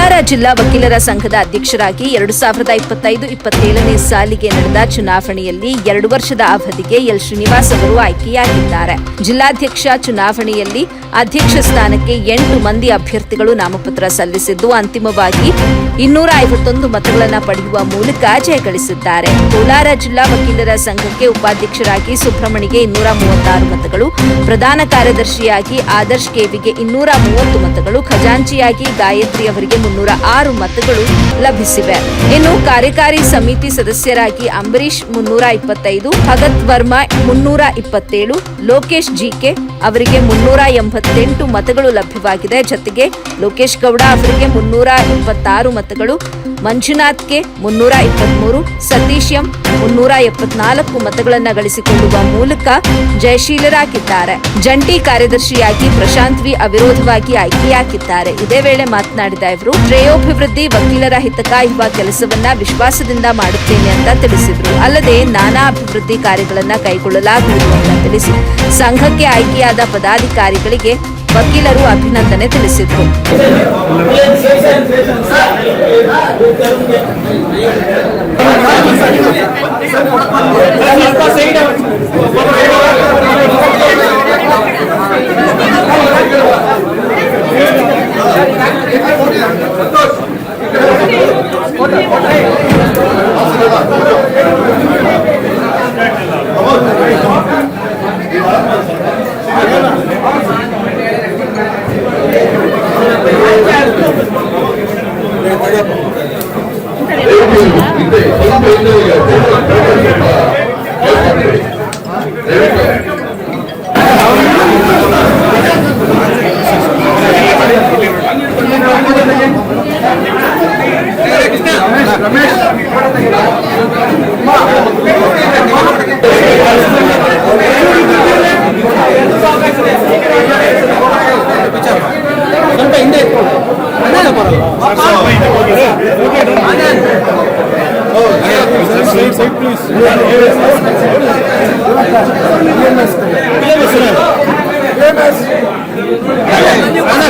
ಕೋಲಾರ ಜಿಲ್ಲಾ ವಕೀಲರ ಸಂಘದ ಅಧ್ಯಕ್ಷರಾಗಿ ಎರಡು ಸಾವಿರದ ಇಪ್ಪತ್ತೈದು ಇಪ್ಪತ್ತೇಳನೇ ಸಾಲಿಗೆ ನಡೆದ ಚುನಾವಣೆಯಲ್ಲಿ ಎರಡು ವರ್ಷದ ಅವಧಿಗೆ ಎಲ್ ಶ್ರೀನಿವಾಸ್ ಅವರು ಆಯ್ಕೆಯಾಗಿದ್ದಾರೆ. ಜಿಲ್ಲಾಧ್ಯಕ್ಷ ಚುನಾವಣೆಯಲ್ಲಿ ಅಧ್ಯಕ್ಷ ಸ್ಥಾನಕ್ಕೆ ಎಂಟು ಮಂದಿ ಅಭ್ಯರ್ಥಿಗಳು ನಾಮಪತ್ರ ಸಲ್ಲಿಸಿದ್ದು, ಅಂತಿಮವಾಗಿ ಇನ್ನೂರ ಐವತ್ತೊಂದು ಮತಗಳನ್ನು ಪಡೆಯುವ ಮೂಲಕ ಜಯಗಳಿಸಿದ್ದಾರೆ ಕೋಲಾರ ಜಿಲ್ಲಾ ವಕೀಲರ ಸಂಘಕ್ಕೆ ಉಪಾಧ್ಯಕ್ಷರಾಗಿ ಸುಬ್ರಹ್ಮಣಿಗೆ ಇನ್ನೂರ ಮೂವತ್ತಾರು ಮತಗಳು, ಪ್ರಧಾನ ಕಾರ್ಯದರ್ಶಿಯಾಗಿ ಆದರ್ಶ್ ಕೆವಿಗೆ ಇನ್ನೂರ ಮೂವತ್ತು ಮತಗಳು, ಖಜಾಂಚಿಯಾಗಿ ಗಾಯತ್ರಿ ಅವರಿಗೆ ಮುನ್ನೂರ ಆರು ಮತಗಳು ಲಭಿಸಿವೆ. ಇನ್ನು ಕಾರ್ಯಕಾರಿ ಸಮಿತಿ ಸದಸ್ಯರಾಗಿ ಅಂಬರೀಶ್ ಮುನ್ನೂರ ಇಪ್ಪತ್ತೈದು, ಭಗತ್ ವರ್ಮಾ ಮುನ್ನೂರ ಇಪ್ಪತ್ತೇಳು, ಲೋಕೇಶ್ ಜಿಕೆ ಅವರಿಗೆ ಮುನ್ನೂರ ಎಂಬತ್ತೆಂಟು ಮತಗಳು ಲಭ್ಯವಾಗಿದೆ. ಜೊತೆಗೆ ಲೋಕೇಶ್ ಗೌಡ ಅವರಿಗೆ ಮುನ್ನೂರ ಇಪ್ಪತ್ತಾರು ಮತಗಳು ಮಂಜುನಾಥ್ಗೆ ಮುನ್ನೂರ ಇಪ್ಪತ್ಮೂರು, ಸತೀಶ್ ಎಂ ಮುನ್ನೂರ ಎಪ್ಪತ್ನಾಲ್ಕು ಮತಗಳನ್ನು ಗಳಿಸಿಕೊಳ್ಳುವ ಮೂಲಕ ಜಯಶೀಲರಾಗಿದ್ದಾರೆ. ಜಂಟಿ ಕಾರ್ಯದರ್ಶಿಯಾಗಿ ಪ್ರಶಾಂತ್ ವಿ ಅವಿರೋಧವಾಗಿ ಆಯ್ಕೆಯಾಗಿದ್ದಾರೆ. ಇದೇ ವೇಳೆ ಮಾತನಾಡಿದ ಇವರು, ಶ್ರೇಯೋಭಿವೃದ್ಧಿ ವಕೀಲರ ಹಿತಕಾಯುವ ಕೆಲಸವನ್ನ ವಿಶ್ವಾಸದಿಂದ ಮಾಡುತ್ತೇನೆ ಅಂತ ತಿಳಿಸಿದರು. ಅಲ್ಲದೆ ನಾನಾ ಅಭಿವೃದ್ಧಿ ಕಾರ್ಯಗಳನ್ನು ಕೈಗೊಳ್ಳಲಾಗುವುದು ಅಂತ ತಿಳಿಸಿ, ಸಂಘಕ್ಕೆ ಆಯ್ಕೆಯಾದ ಪದಾಧಿಕಾರಿಗಳಿಗೆ ವಕೀಲರು ಅಭಿನಂದನೆ ತಿಳಿಸಿದರು. Yes, sir. Yes, sir.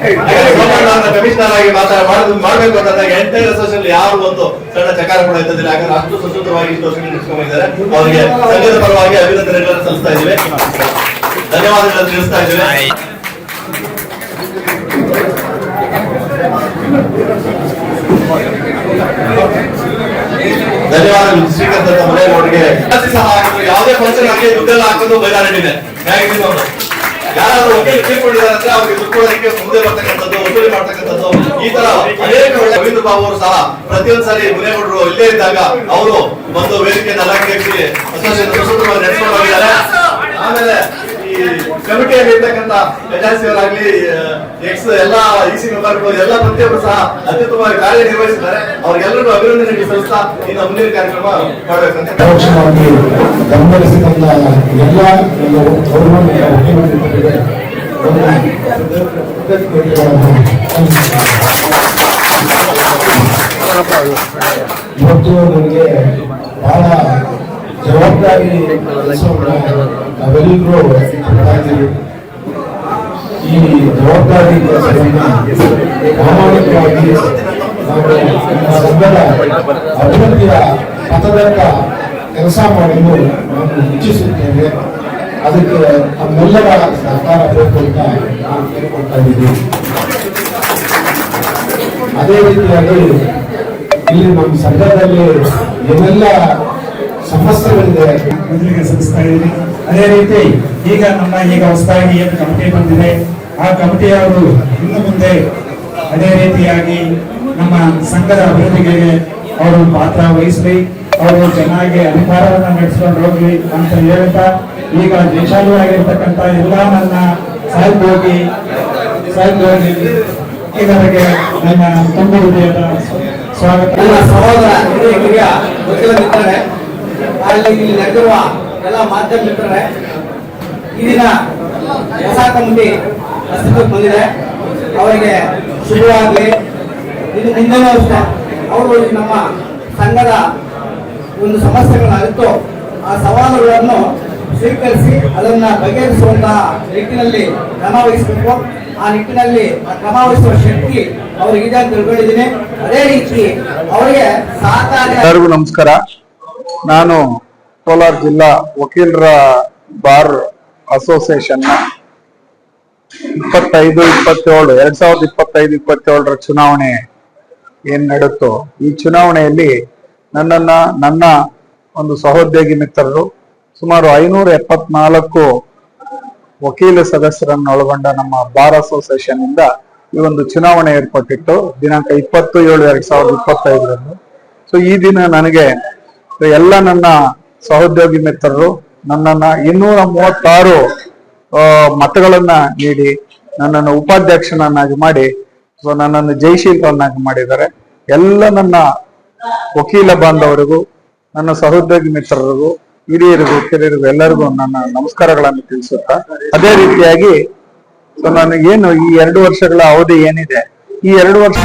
Commissioner ಆಗಿ ಮಾತಾಡ ಮಾಡಬೇಕು ಅಂತಂದಾಗ ಎಂಟೈರ್ ಅಸೋಸಿಯೇಷನ್ ಯಾರು ಒಂದು ಸಣ್ಣ ಚಕಾರ ಕೂಡ ಇದ್ದಿಲ್ಲ ಯಾಕಂದ್ರೆ ಅಷ್ಟು ಸುಸೂತ್ರವಾಗಿ ನಡೆಸ್ಕೊಂಡಿದ್ದಾರೆ ಅವರಿಗೆ ಸಂಘದ ಪರವಾಗಿ ಅಭಿನಂದನೆಗಳನ್ನು ಸಲ್ಲಿಸ್ತಾ ಇದ್ದೀವಿ. ಧನ್ಯವಾದಗಳನ್ನು ತಿಳಿಸ್ತಾ ಇದ್ದೇವೆ. ಧನ್ಯವಾದಗಳು. ಶ್ರೀಕಾಂತ್ ಮನೆ ಮನೆಯವರಿಗೆ. ಯಾವುದೇ ಫಂಕ್ಷನ್ ಆಗಿ ದುಡ್ಡೆಲ್ಲ ಹಾಕೋದು ಬೈಲಾರಡಿದೆ ಹೇಗೆ ಯಾರಾದ್ರೂ ವಕೀಲ ತೀರ್ಕೊಂಡಿದ್ದಾರೆ ಅವ್ರಿಗೆ ದುಡ್ಡು ಕೊಡೋದಕ್ಕೆ ಮುಂದೆ ಬರ್ತಕ್ಕಂಥದ್ದು ವಸೂಲಿ ಮಾಡ್ತಕ್ಕಂಥದ್ದು. ಈ ತರ ಅನೇಕ ರವೀಂದ್ರ ಬಾಬು ಅವರು ಸಹ ಪ್ರತಿಯೊಂದು ಸಾರಿ ಮುನೇಗೌಡರು ಇಲ್ಲೇ ಇದ್ದಾಗ ಅವರು ಒಂದು ವೇದಿಕೆಯನ್ನು ಅಲಂಕರಿಸಿ ಅಸೋಸಿಯೇಷನ್ ಸುಸೂತ್ರವಾಗಿ ನಡೆಸ್ಕೊಂಡು ಹೋಗಿದ್ದಾರೆ. ಆಮೇಲೆ ಕಮಿಟಿಯಲ್ಲಿ ಇರ್ತಕ್ಕಂಥ ಖಜಾನ್ಸಿಯವರಾಗ್ಲಿ ಎಕ್ಸ್ ಎಲ್ಲ ಇ ಸಿ ಮೆಂಬರ್ಗಳು ಎಲ್ಲ ಪ್ರತಿಯೊಬ್ಬರು ಸಹ ಅತ್ಯುತ್ತಮವಾಗಿ ಕಾರ್ಯನಿರ್ವಹಿಸಿದ್ದಾರೆ. ಅವ್ರಿಗೆಲ್ಲರಿಗೂ ಅಭಿನಂದನೆ ಸಲ್ಲಿಸ್ತಾ ಇನ್ನು ಮುಂದಿನ ಕಾರ್ಯಕ್ರಮ ಮಾಡಬೇಕಂತ ಎಲ್ಲ ಇವತ್ತು ನನಗೆ ಬಹಳ ಜವಾಬ್ದಾರಿ ನಾವೆಲ್ಲರೂ ಇದ್ದೀವಿ. ಈ ಜವಾಬ್ದಾರಿ ಪ್ರಾಮಾಣಿಕವಾಗಿ ನಾವು ಸಂಘದ ಅಭಿವೃದ್ಧಿಯ ಪಥದತ್ತ ಕೆಲಸ ಮಾಡಲು ನಾನು ಇಚ್ಛಿಸುತ್ತೇನೆ ಅದಕ್ಕೆ ನಮ್ಮೆಲ್ಲರ ಸಹಕಾರ ಬೇಕು ಅಂತ ನಾನು ಕೇಳ್ಕೊಳ್ತಾ ಇದ್ದೀನಿ. ಅದೇ ರೀತಿಯಾಗಿ ಇಲ್ಲಿ ನಮ್ಮ ಸಂಘದಲ್ಲಿ ಏನೆಲ್ಲ ಸಮಸ್ಯೆಗಳಿದೆ ಮೊದಲಿಗೆ ಇದ್ದೀನಿ. ಅದೇ ರೀತಿ ಈಗ ನಮ್ಮ ಈಗ ಹೊಸದಾಗಿ ಏನು ಕಮಿಟಿ ಬಂದಿದೆ, ಆ ಕಮಿಟಿಯವರು ಇನ್ನು ಮುಂದೆ ಅದೇ ರೀತಿಯಾಗಿ ನಮ್ಮ ಸಂಘದ ಅಭಿವೃದ್ಧಿಗೆ ಅವರು ಪಾತ್ರ ವಹಿಸಲಿ, ಅವರು ಚೆನ್ನಾಗಿ ಅಧಿಕಾರವನ್ನು ನಡೆಸ್ಕೊಂಡು ಹೋಗ್ಲಿ ಅಂತ ಹೇಳ್ತಾ, ಈಗ ದೇಶಾಲುವಾಗಿರ್ತಕ್ಕಂಥ ಎಲ್ಲ ನನ್ನ ಸಹೋದ್ಯೋಗಿ ಸಹೋದ್ಯೋಗಿ ಇದರಿಗೆ ನನ್ನ ತುಂಬ ಹೃದಯದ ಸ್ವಾಗತ. ಸಹೋದರ ಅಲ್ಲಿ ನಡೆದಿರುವ ಎಲ್ಲ ಮಾಧ್ಯಮ ಮಿತ್ರರೇ, ಈ ದಿನ ಹೊಸ ಕಮಿಟಿ ಅಸ್ತಿತ್ವಕ್ಕೆ ಬಂದಿದೆ. ಅವರಿಗೆ ಶುಭವಾಗಲಿ. ಇದು ನಿಂದನೂ ಅಷ್ಟೇ, ಅವರು ನಮ್ಮ ಸಂಘದ ಒಂದು ಸಮಸ್ಯೆಗಳನ್ನ ಅರಿತು ಆ ಸವಾಲುಗಳನ್ನು ಸ್ವೀಕರಿಸಿ ಅದನ್ನ ಬಗೆಹರಿಸುವಂತಹ ನಿಟ್ಟಿನಲ್ಲಿ ಕ್ರಮ ವಹಿಸಬೇಕು. ಆ ನಿಟ್ಟಿನಲ್ಲಿ ಕ್ರಮ ವಹಿಸುವ ಶಕ್ತಿ ಅವರಿಗೆ ಅಂತ ತಿಳ್ಕೊಂಡಿದ್ದೀನಿ. ಅದೇ ರೀತಿ ಅವರಿಗೆ ಸಹಕಾರ ನಮಸ್ಕಾರ. ನಾನು ಕೋಲಾರ ಜಿಲ್ಲಾ ವಕೀಲರ ಬಾರ್ ಅಸೋಸಿಯೇಷನ್ ಇಪ್ಪತ್ತೈದು, ಇಪ್ಪತ್ತೇಳು, ಎರಡ್ ಸಾವಿರದ ಇಪ್ಪತ್ತೈದು, ಇಪ್ಪತ್ತೇಳರ ಚುನಾವಣೆ ಏನ್ ನಡೆಯುತ್ತೋ ಈ ಚುನಾವಣೆಯಲ್ಲಿ ನನ್ನನ್ನ, ನನ್ನ ಒಂದು ಸಹೋದ್ಯೋಗಿ ಮಿತ್ರರು ಸುಮಾರು ಐನೂರ ಎಪ್ಪತ್ನಾಲ್ಕು ವಕೀಲ ಸದಸ್ಯರನ್ನು ಒಳಗೊಂಡ ನಮ್ಮ ಬಾರ್ ಅಸೋಸಿಯೇಷನ್ ಇಂದ ಈ ಒಂದು ಚುನಾವಣೆ ಏರ್ಪಟ್ಟಿತ್ತು. ದಿನಾಂಕ ಇಪ್ಪತ್ತು ಏಳು ಎರಡ್ ಸಾವಿರದ ಇಪ್ಪತ್ತೈದರಂದು. ಸೊ ಈ ದಿನ ನನಗೆ ಎಲ್ಲ ನನ್ನ ಸಹೋದ್ಯೋಗಿ ಮಿತ್ರರು, ನನ್ನನ್ನ ಇನ್ನೂರ ಮೂವತ್ತಾರು ಮತಗಳನ್ನ ನೀಡಿ, ನನ್ನನ್ನು ಉಪಾಧ್ಯಕ್ಷನನ್ನಾಗಿ ಮಾಡಿ, ಸೊ ನನ್ನನ್ನು ಜಯಶೀಲವನ್ನಾಗಿ ಮಾಡಿದ್ದಾರೆ. ಎಲ್ಲ ನನ್ನ ವಕೀಲ ಬಾಂಧವರಿಗೂ, ನನ್ನ ಸಹೋದ್ಯೋಗಿ ಮಿತ್ರರಿಗೂ, ಹಿರಿಯರಿಗೂ ಕಿರಿಯರಿಗೂ ಎಲ್ಲರಿಗೂ ನನ್ನ ನಮಸ್ಕಾರಗಳನ್ನು ತಿಳಿಸುತ್ತಾ, ಅದೇ ರೀತಿಯಾಗಿ, ಸೊ ನಾನು ಏನು ಈ ಎರಡು ವರ್ಷಗಳ ಅವಧಿ ಏನಿದೆ, ಈ ಎರಡು ವರ್ಷ